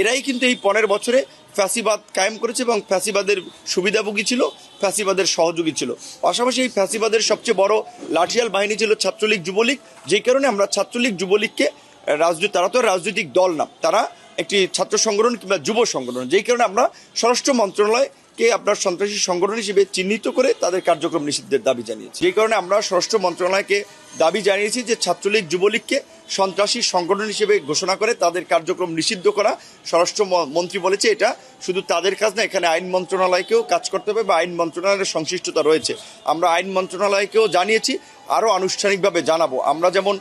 এরাই কিন্তু এই পনেরো বছরে ফ্যাসিবাদ কায়েম করেছে এবং ফ্যাসিবাদের সুবিধাভোগী ছিল, ফ্যাসিবাদের সহযোগী ছিল। পাশাপাশি এই ফ্যাসিবাদের সবচেয়ে বড় লাঠিয়াল বাহিনী ছিল ছাত্রলীগ, যুবলীগ। যেই কারণে আমরা ছাত্রলীগ, যুবলীগকে রাজনীতি তারা তো রাজনৈতিক দল না, তারা একটি ছাত্র সংগঠন কিংবা যুব সংগঠন। যেই কারণে আমরা স্বরাষ্ট্র মন্ত্রণালয়কে আপনার সন্ত্রাসী সংগঠন হিসেবে চিহ্নিত করে তাদের কার্যক্রম নিষিদ্ধের দাবি জানিয়েছি। যেই কারণে আমরা স্বরাষ্ট্র মন্ত্রণালয়কে দাবি জানিয়েছি যে ছাত্রলীগ, যুবলীগকে সন্ত্রাসী সংগঠন হিসেবে ঘোষণা করে তাদের কার্যক্রম নিষিদ্ধ করা। স্বরাষ্ট্র মন্ত্রী বলেছে এটা। শুধু তাদের কাজ না, এখানে আইন মন্ত্রণালয়কেও কাজ করতে হবে বা আইন মন্ত্রণালয়ের সংশ্লিষ্টতা রয়েছে। আমরা আইন মন্ত্রণালয়কেও জানিয়েছি আরও আনুষ্ঠানিকভাবে জানাব। আমরা যেমন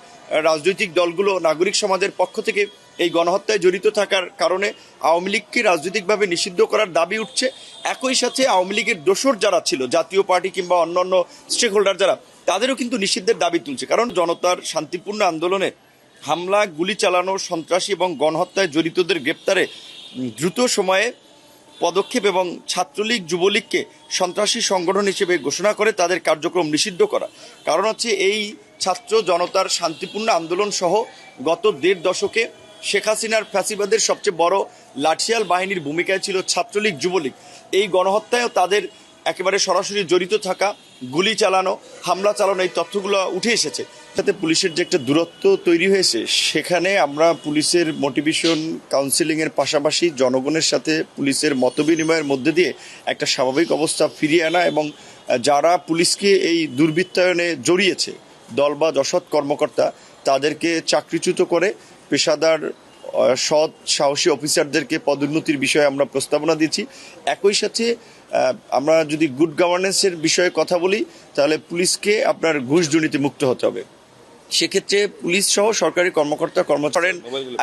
রাজনৈতিক দলগুলো নাগরিক সমাজের পক্ষ থেকে এই গণহত্যায় জড়িত থাকার কারণে আওয়ামী লীগকে রাজনৈতিকভাবে নিষিদ্ধ করার দাবি উঠছে। একই সাথে আওয়ামী লীগের দোসর যারা ছিল, জাতীয় পার্টি কিংবা অন্যান্য স্টেক হোল্ডার যারা, তাদেরও কিন্তু নিষিদ্ধের দাবি তুলছে। কারণ জনতার শান্তিপূর্ণ আন্দোলনে হামলা, গুলি চালানো, সন্ত্রাসী এবং গণহত্যায় জড়িতদের গ্রেপ্তারে দ্রুত সময়ে পদক্ষেপ এবং ছাত্রলীগ, যুবলীগকে সন্ত্রাসী সংগঠন হিসেবে ঘোষণা করে তাদের কার্যক্রম নিষিদ্ধ করা। কারণ হচ্ছে এই ছাত্র জনতার শান্তিপূর্ণ আন্দোলন সহ গত দেড় দশকে শেখ হাসিনার ফ্যাসিবাদের সবচেয়ে বড় লাঠিয়াল বাহিনীর ভূমিকায় ছিল ছাত্রলীগ, যুবলীগ। এই গণহত্যায়ও তাদের একেবারে সরাসরি জড়িত থাকা, গুলি চালানো, হামলা চালানো এই তথ্যগুলো উঠে এসেছে। সাথে পুলিশের যে একটা দূরত্ব তৈরি হয়েছে, সেখানে আমরা পুলিশের মোটিভেশন কাউন্সিলিং এর পাশাপাশি জনগণের সাথে পুলিশের মতবিনিময়ের মধ্যে দিয়ে একটা স্বাভাবিক অবস্থা ফিরিয়ে আনা এবং যারা পুলিশকে এই দুর্বৃত্তায়নে জড়িয়েছে, দল বা যশৎ কর্মকর্তা, তাদেরকে চাকরিচ্যুত করে পেশাদার সৎ, সাহসী অফিসারদেরকে পদোন্নতির বিষয়ে আমরা প্রস্তাবনা দিচ্ছি। একই সাথে আমরা যদি গুড গভর্নেন্সের বিষয়ে কথা বলি, তাহলে পুলিশকে আপনার ঘুষ দুর্নীতি মুক্ত হতে হবে। সেক্ষেত্রে পুলিশ সহ সরকারি কর্মকর্তা কর্মচারী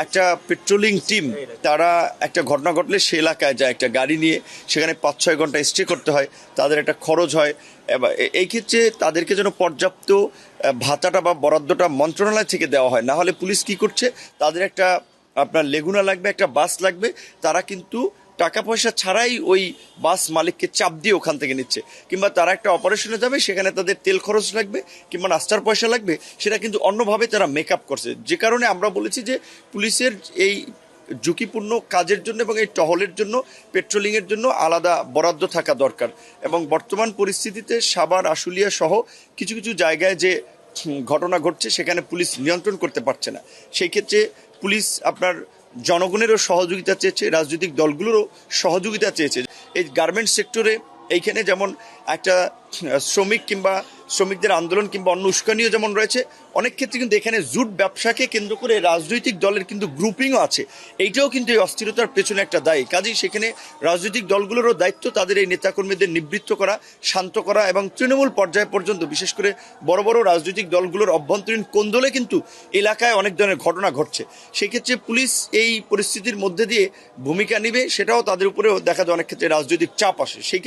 একটা পেট্রোলিং টিম তারা একটা ঘটনা ঘটলে সে এলাকায় যায় একটা গাড়ি নিয়ে। সেখানে পাঁচ ছয় ঘণ্টা স্টে করতে হয় তাদের একটা খরচ হয়। এই ক্ষেত্রে তাদেরকে যেন পর্যাপ্ত ভাতাটা বা বরাদ্দটা মন্ত্রণালয় থেকে দেওয়া হয়। না হলে পুলিশ কি করছে? তাদের একটা আপনার লেগুনা লাগবে একটা বাস লাগবে। তারা কিন্তু টাকা পয়সা ছাড়াই ওই বাস মালিককে চাপ দিয়ে ওখান থেকে নিচ্ছে। কিংবা তারা একটা অপারেশনে যাবে, সেখানে তাদের তেল খরচ লাগবে, কিংবা নাস্তার পয়সা লাগবে, সেটা কিন্তু অন্যভাবে তারা মেকআপ করছে। যে কারণে আমরা বলেছি যে পুলিশের এই ঝুঁকিপূর্ণ কাজের জন্য এবং এই টহলের জন্য পেট্রোলিংয়ের জন্য আলাদা বরাদ্দ থাকা দরকার। এবং বর্তমান পরিস্থিতিতে সাবার আশুলিয়া সহ কিছু কিছু জায়গায় যে ঘটনা ঘটছে, সেখানে পুলিশ নিয়ন্ত্রণ করতে পারছে না। সেই ক্ষেত্রে পুলিশ আপনার জনগণেরও সহযোগিতা চেয়েছে রাজনৈতিক দলগুলোরও সহযোগিতা চেয়েছে। এই গার্মেন্টস সেক্টরে এইখানে যেমন একটা শ্রমিক কিংবা শ্রমিকদের আন্দোলন কিংবা অন্য উস্কানিও যেমন রয়েছে, অনেক ক্ষেত্রে কিন্তু এখানে জুট ব্যবসাকে কেন্দ্র করে রাজনৈতিক দলের কিন্তু গ্রুপিংও আছে। এইটাও কিন্তু এই অস্থিরতার পেছনে একটা দায়ী। কাজেই সেখানে রাজনৈতিক দলগুলোরও দায়িত্ব তাদের এই নেতাকর্মীদের নিবৃত্ত করা, শান্ত করা এবং তৃণমূল পর্যায় পর্যন্ত, বিশেষ করে বড় বড় রাজনৈতিক দলগুলোর অভ্যন্তরীণ কোন্দলে কিন্তু এলাকায় অনেক ধরনের ঘটনা ঘটছে। সেক্ষেত্রে পুলিশ এই পরিস্থিতির মধ্যে দিয়ে ভূমিকা নিবে, সেটাও তাদের উপরেও দেখা যায় অনেক ক্ষেত্রে রাজনৈতিক চাপ আসে। সেই